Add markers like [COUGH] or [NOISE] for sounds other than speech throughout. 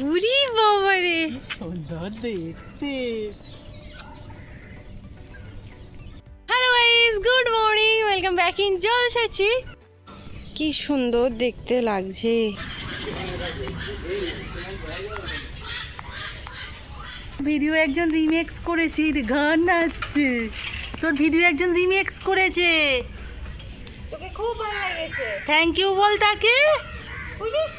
উরি বাবা রে। সুন্দর দেখতে। Hello guys good morning welcome back in জলসাচি কি সুন্দর দেখতে লাগছে। ভিডিও একজন রিমেক্স করেছে গান নাচছে। তোর ভিডিও একজন রিমেক্স করেছে। তোকে খুব ভালো লেগেছে। থ্যাংক ইউ বল তাকে। বুঝিস?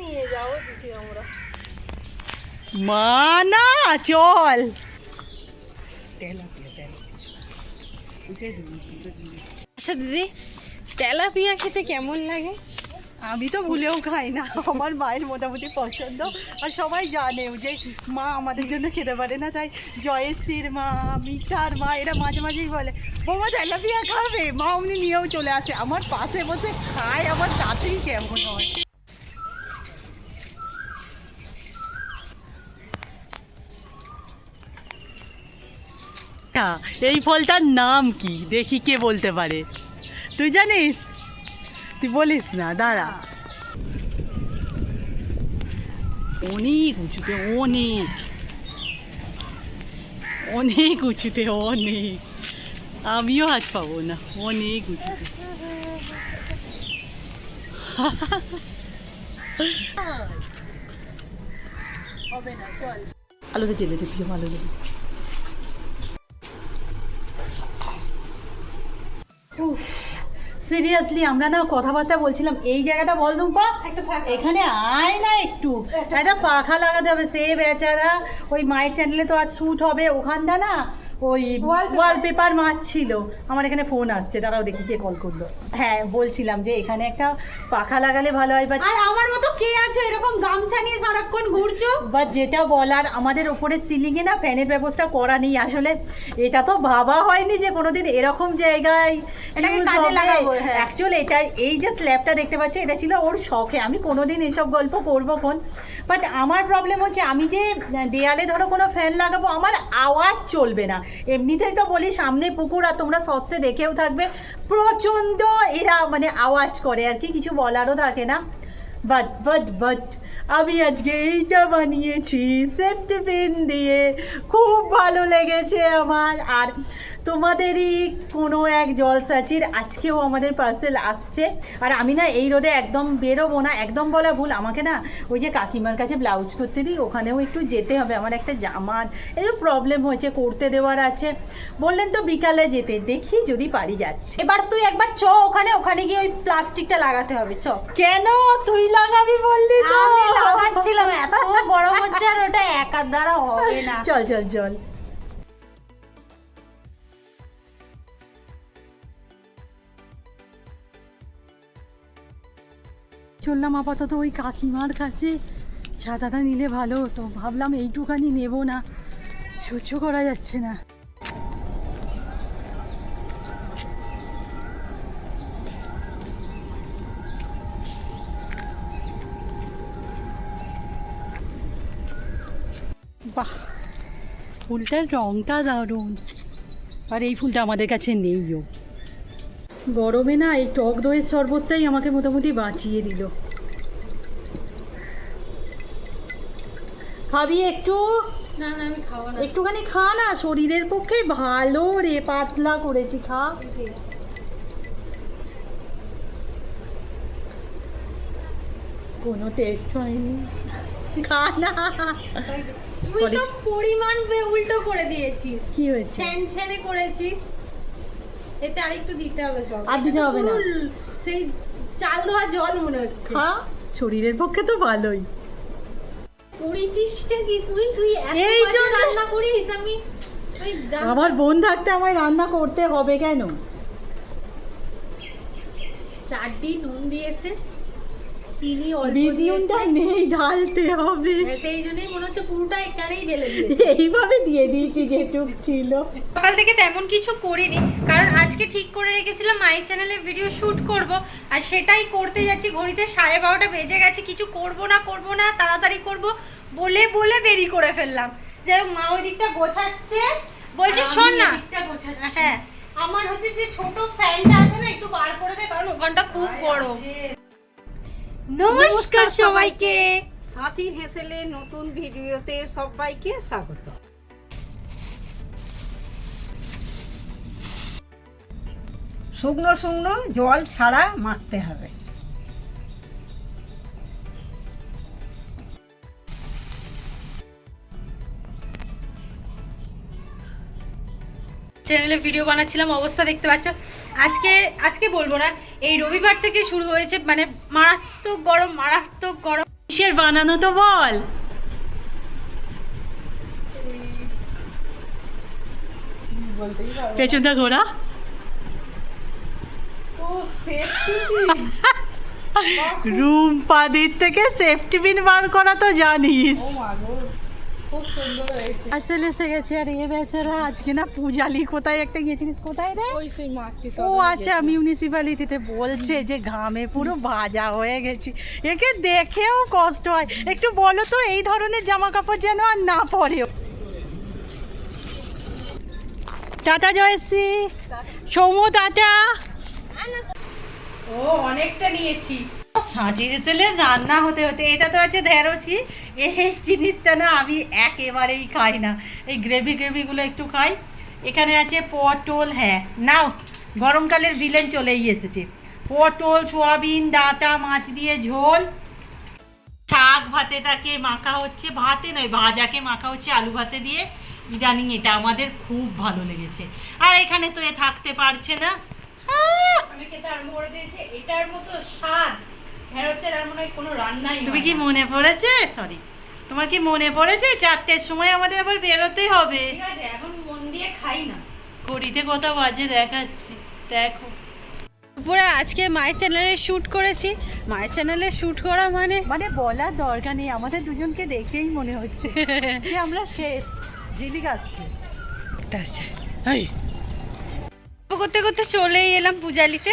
নিয়ে যাব দিদি আমরা। মা না চল। আচ্ছা দিদি তেলাপিয়া খেতে কেমন লাগে? আমি তো ভুলেও খাই না। আমার মায়ের মোটামুটি পছন্দ। আর সবাই জানেও যে মা আমাদের জন্য খেতে পারে না তাই জয়শ্রীর মা মিতার মা এরা মাঝে মাঝেই বলে বৌমা তেলাপিয়া খাবে? মা অমনি নিয়েও চলে আসে। আমার পাশে বসে খায় আমার তাতেই কেমন হয়। এই ফলটার নাম কি? দেখি কে বলতে পারে। তুই জানিস? তুই বলিস না, দাঁড়া। অনেক উঁচুতে, অনেক। অনেক উঁচুতে, অনেক। আমিও হাত পাবো না, অনেক উঁচুতে। আলোতে জেলে দে প্রিয় আলো জেলে সিরিয়াসলি আমরা না কথাবার্তা বলছিলাম এই জায়গাটা বল দুম্পা এখানে আয় না একটু। একটা পাখা লাগাতে হবে সে বেচারা ওই মায়ের চ্যানেলে তো আজ শ্যুট হবে ওখানটা না ওই ওয়ালপেপার মারছিল। আমার এখানে ফোন আসছে দাঁড়াও দেখি কে কল করল। হ্যাঁ বলছিলাম যে এখানে একটা পাখা লাগালে ভালো হয় বা আর আমার মতো কে আছে? এরকম গামছা নিয়ে সারাক্ষণ ঘুরছো? বা যেটা বলার আমাদের ওপরে সিলিংয়ে না ফ্যানের ব্যবস্থা করা নেই। আসলে এটা তো ভাবা হয়নি যে কোনোদিন এরকম জায়গায় এটাকে কাজে লাগাবো। অ্যাকচুয়ালি এটা এই যে স্ল্যাবটা দেখতে পাচ্ছি এটা ছিল ওর শখে। আমি কোনোদিন এসব গল্প করব কোন? বাট আমার প্রবলেম হচ্ছে আমি যে দেয়ালে ধরো কোনো ফ্যান লাগাবো আমার আওয়াজ চলবে না। এমনিতেই তো বলি, সামনে পুকুর আর তোমরা সবচেয়ে দেখেও থাকবে। প্রচণ্ড এরা মানে আওয়াজ করে আর কি, কিছু বলারও থাকে না। বাট বাট বাট, আমি আজকে এইটা বানিয়েছি, সেফটি পেন দিয়ে। খুব ভালো লেগেছে আমার। আর তোমাদেরই কোনো এক জলসাচির আজকেও আমাদের পার্সেল আসছে। আর আমি না এই রোদে একদম বেরোবো না একদম বলা ভুল। আমাকে না ওই যে কাকিমার কাছে ব্লাউজ করতে দিই ওখানেও একটু যেতে হবে। আমার একটা জামার এই প্রবলেম হয়েছে করতে দেওয়ার আছে। বললেন তো বিকালে যেতে দেখি যদি পারি যাচ্ছে। এবার তুই একবার চ ওখানে ওখানে গিয়ে ওই প্লাস্টিকটা লাগাতে হবে চ। কেন? তুই লাগাবি বললি তো। আমি লাগাচ্ছিলাম এত গরম হচ্ছে আর ওটা একার দ্বারা হবে না। চল চল চল। চললাম আপাতত ওই কাকিমার কাছে। ছাতাটা নিলে ভালো হতো। ভাবলাম এইটুখানি নেব না। সহ্য করা যাচ্ছে না। বাহ, ফুলটার রংটা দারুণ। আর এই ফুলটা আমাদের কাছে নেইও গরমে না এই টক দইয়ের শরবতটাই আমাকে মোটামুটি বাঁচিয়ে দিল। খাবি একটু না না আমি খাব না। একটুখানি খা না শরীরের পক্ষে ভালো রে পাতলা করেছি খা। কোনো টেস্ট হয়নি। খা না। তুই তো পরিমাণ উল্টো করে দিয়েছিস। কি হয়েছে? করেছিস। এতে আরেকটু দিতে হবে জল। আর দিতে হবে না। সেই চাল ধোয়া জল মনে হচ্ছে। হ্যাঁ শরীরের পক্ষে তো ভালোই। করেছিসটা কি তুই? তুই এই রান্না করিস আমি আমার বোন থাকতে আমায় রান্না করতে হবে কেন? চারটি নুন দিয়েছে। চিনি অল্প দিয়েছে। নেই ঢালতে হবে। হ্যাঁ, সেই জন্যই মনে হচ্ছে পুরোটা এখানেই ঢেলে দিয়েছে। এইভাবে দিয়ে দিয়েছি যেটুক ছিল। সকাল থেকে তেমন কিছু করিনি কারণ আজকে ঠিক করে রেখেছিলাম মাই চ্যানেলে ভিডিও শ্যুট করব আর সেটাই করতে যাচ্ছি। ঘড়িতে সাড়ে বারোটা বেজে গেছে কিছু করব না করব না তাড়াতাড়ি করব বলে বলে দেরি করে ফেললাম। যাই হোক মা ওই দিকটা গোছাচ্ছে। বলছে শোন না। হ্যাঁ আমার হচ্ছে যে ছোট ফ্যানটা আছে না একটু বার করে দেয় কারণ ওখানটা খুব গরম। নমস্কার সবাইকে। সাথী হেসেলে নতুন ভিডিওতে সবাইকে স্বাগত। শুকনো শুকনো জল ছাড়া মাখতে হবে। চ্যানেলে ভিডিও বানাচ্ছিলাম অবস্থা দেখতে পাচ্ছ। আজকে আজকে বলব না এই রবিবার থেকে শুরু হয়েছে মানে মারাত্মক গরম মারাত্মক গরম। কিসের বানানো তো বল? পেছনটা ঘোরা। [LAUGHS] রুম পাদির থেকে সেফটি পিন বার করা তো জানিস। আসলে এসে গেছে আর এ বেচারা আজকে না পূজালি কোথায় একটা গিয়েছিলিস কোথায় রে? ও আচ্ছা মিউনিসিপ্যালিটিতে বলছে যে ঘামে পুরো ভাজা হয়ে গেছি। একে দেখেও কষ্ট হয়। একটু বলো তো এই ধরনের জামা কাপড় যেন আর না পরে টাটা জয়সি সৌম্য টাটা। ও অনেকটা নিয়েছি। সাজিয়ে তেলে রান্না হতে হতে। এটা তো আছে ঢেঁড়সি এই জিনিসটা না আমি একেবারেই খাই না। এই গ্রেভি গ্রেভিগুলো একটু খাই। এখানে আছে পটল হ্যাঁ। নাও, গরমকালের ভিলেন চলেই এসেছে। পটল, সোয়াবিন, ডাঁটা, মাছ দিয়ে ঝোল। শাক ভাতেটাকে মাখা হচ্ছে। ভাতে নয়, ভাজাকে মাখা হচ্ছে আলু ভাতে দিয়ে। ইদানিং এটা আমাদের খুব ভালো লেগেছে। আর এখানে তো এ থাকতে পারছে না। আমি এটার মতো স্বাদ। ঢেঁড়সের আর মনে হয় কোনো রান্নাই তুমি কি মনে পড়েছে? সরি তোমার কি মনে পড়েছে? চারটের সময় আমাদের আবার বেরোতে হবে। ঠিক আছে এখন মন দিয়ে খাই না। ঘড়িতে কত বাজে দেখাচ্ছে। দেখো। পুরো আজকে মায়ের চ্যানেলে শুট করেছি। মায়ের চ্যানেলে শুট করা মানে মানে বলার দরকার নেই। আমাদের দুজনকে দেখেই মনে হচ্ছে [LAUGHS] যে আমরা শেষ ঝিলিক আসছে। করতে করতে চলেই এলাম পূজালিতে।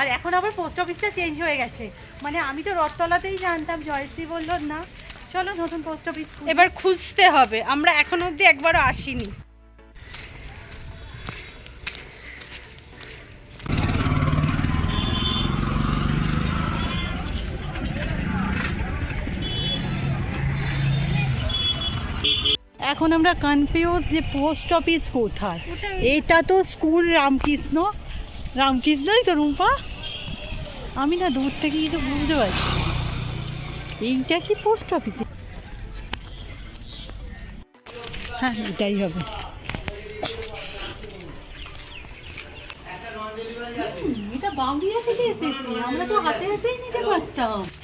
আর এখন আবার পোস্ট অফিসটা চেঞ্জ হয়ে গেছে। মানে আমি তো রথতলাতেই জানতাম জয়শ্রী বলল না চলো নতুন পোস্ট অফিস এবার খুঁজতে হবে আমরা এখন অবধি একবারও আসিনি। এখন আমরা কনফিউজ যে পোস্ট অফিস কোথায়? এটা তো স্কুল রামকৃষ্ণ রামকৃষ্ণই তো রুম্পা। আমি না দূর থেকে কিছু বুঝতে পারছি এইটা কি পোস্ট অফিস হ্যাঁ এটাই হবে।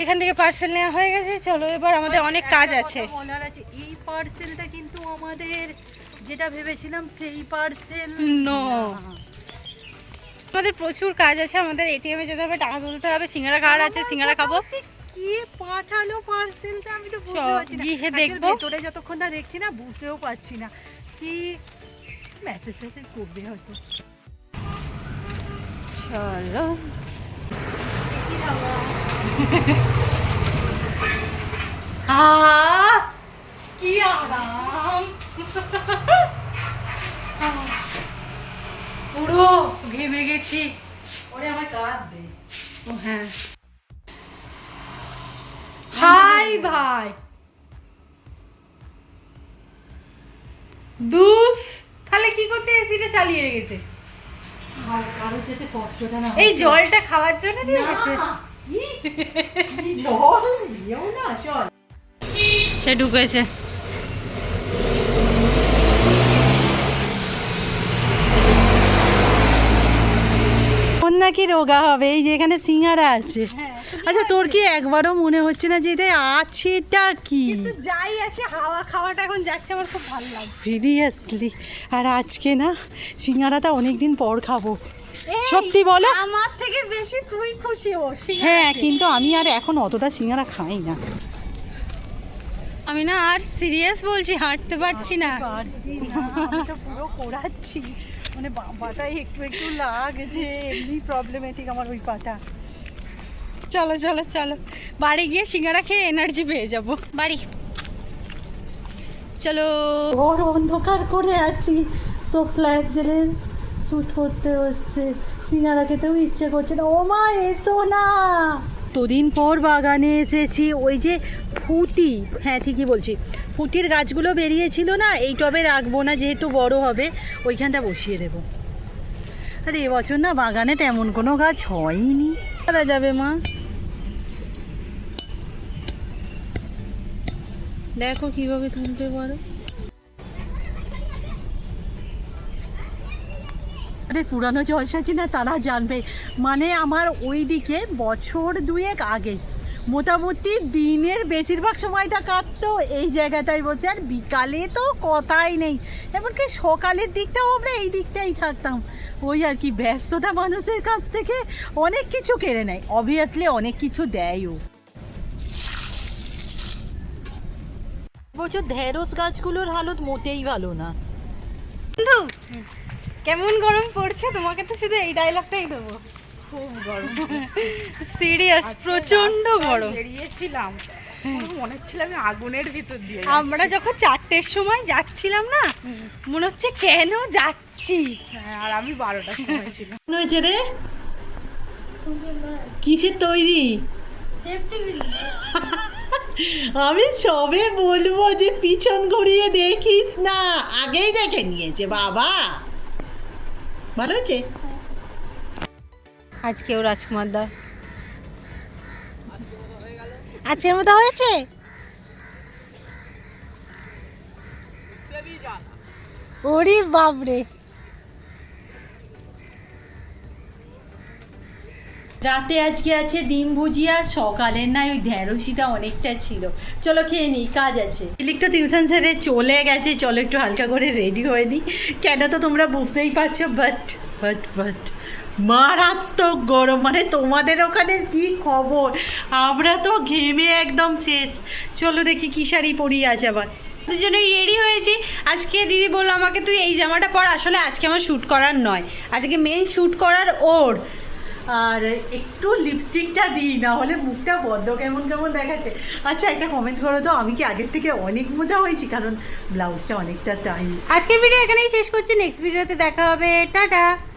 এখান থেকে পার্সেল নেওয়া হয়ে গেছে। চলো এবার আমাদের অনেক কাজ আছে। বলার আছে এই পার্সেলটা কিন্তু আমাদের যেটা ভেবেছিলাম সেই পার্সেল No. আমাদের প্রচুর কাজ আছে আমাদের এটিএম এ যেতে হবে টাকা তুলতে হবে সিঙ্গারা খাওয়ার আছে সিঙ্গারা খাব। কি পাঠালো পার্সেলটা আমি তো বুঝতে পারছি না। গিয়ে দেখব। ভেতরে যতক্ষণ না দেখছি না বুঝতেও পারছি না কি মেসেজ করবে হয়তো। চলো কি আরাম পুরো ঘেমে গেছি ওরে আমার কাজ দে। ও হ্যাঁ। হাই ভাই। দুস তাহলে কি করতে এসিটা চালিয়ে রেখেছে? এই জলটা খাওয়ার জন্য দিয়ে গেছে সে ঢুকেছে নাকি রোগা হবে? এই যে এখানে সিঙ্গারা আছে। আচ্ছা তোর কি একবারও মনে হচ্ছে না যে এটা আছেটা কি? যাই আছে হাওয়া খাওয়াটা এখন যাচ্ছে আমার খুব ভালো লাগছে। সিরিয়াসলি আর আজকে না সিঙ্গারাটা অনেক দিন পর খাব। সত্যি বলো? আমার থেকে বেশি তুই খুশি হোস হ্যাঁ কিন্তু আমি আর এখন অতটা সিঙ্গারা খাই না। আমি না আর সিরিয়াস বলছি হাঁটতে পারছি না। পুরো কোড়াচ্ছি মানে বাঁ পাটায় একটু একটু লাগছে এমনি প্রবলেমেটিক আমার ওই পাটা চলো চলো চলো। বাড়ি গিয়ে সিঙ্গারা খেয়ে এনার্জি পেয়ে যাব। বাড়ি। চলো। ওর অন্ধকার করে আছি। তো ফ্ল্যাশ জেলে শ্যুট করতে হচ্ছে। সিঙ্গারা খেতেও ইচ্ছে করছে না। ও মা এসো না! কতদিন পর বাগানে এসেছি। ওই যে ফুটি। হ্যাঁ ঠিকই বলছি। ফুটির গাছগুলো বেরিয়েছিল না, এই টবে রাখব না, যেহেতু বড় হবে, ওইখানটা বসিয়ে দেবো। আরে এবছর না বাগানে তেমন কোনো গাছ হয়নি। করা যাবে মা। দেখো কীভাবে তুলতে পারো। আরে পুরানো জলসাচি না তারা জানবে। মানে আমার ওই দিকে বছর দুয়েক আগে মোটামুটি দিনের বেশিরভাগ সময়টা কাটতো এই জায়গাটায় বসে আর বিকালে তো কথাই নেই। এমনকি সকালের দিকটাও আমরা এই দিকটাই থাকতাম। ওই আর কি ব্যস্ততা মানুষের কাছ থেকে অনেক কিছু কেড়ে নেয়। অবভিয়াসলি অনেক কিছু দেয়ও। বছর ঢেঁড়স গাছগুলোর হালত মোটেই ভালো না। বন্ধু কেমন গরম পড়ছে? তোমাকে তো শুধু এই ডায়লগটাই দেবো। খুব গরম [LAUGHS] সিরিয়াস প্রচণ্ড গরম। বেরিয়েছিলাম। মনে হচ্ছিল আমি আগুনের ভিতর দিয়ে আমরা যখন চারটের সময় যাচ্ছিলাম না মনে হচ্ছে কেন যাচ্ছি? হ্যাঁ, আর আমি বারোটার সময় ছিলাম। মনে হয়েছে রে কিসের তৈরি? [LAUGHS] আমি সবে বলব যে পিছন ঘুরিয়ে দেখিস না আগেই দেখে নিয়েছে বাবা। ভালো হচ্ছে? আজকেও রাজকুমার দা। আজকের মতো হয়েছে? ওরে বাপরে। রাতে আজকে আছে ডিম ভুজিয়া, সকালের না ওই ঢেঁড়সিটা অনেকটা ছিল। চলো খেয়ে নিই কাজ আছে। ইলেকট্রো টিউশন সেরে চলে গেছে, চলো একটু হালকা করে রেডি হয়ে নিই কেন তো তোমরা বুঝতেই পারছ বাট বাট বাট মারাত্মক গরম। মানে তোমাদের ওখানে কি খবর? আমরা তো ঘেমে একদম শেষ। চলো দেখি কি শাড়ি পরি আজ আবার। দুজনেই রেডি হয়েছি। আজকে দিদি বলল আমাকে, তুই এই জামাটা পর, আসলে আজকে আমার শ্যুট করার নয়। আজকে মেন শ্যুট করার ওর। আর একটু লিপস্টিকটা দিই, না হলে মুখটা বদ্ধ কেমন কেমন দেখাচ্ছে। আচ্ছা একটা কমেন্ট করো তো, আমি কি আগের থেকে অনেক মোটা হয়েছি? কারণ ব্লাউজটা অনেকটা টাইম আজকের ভিডিও এখানেই শেষ করছি। নেক্সট ভিডিওতে দেখা হবে। টাটা!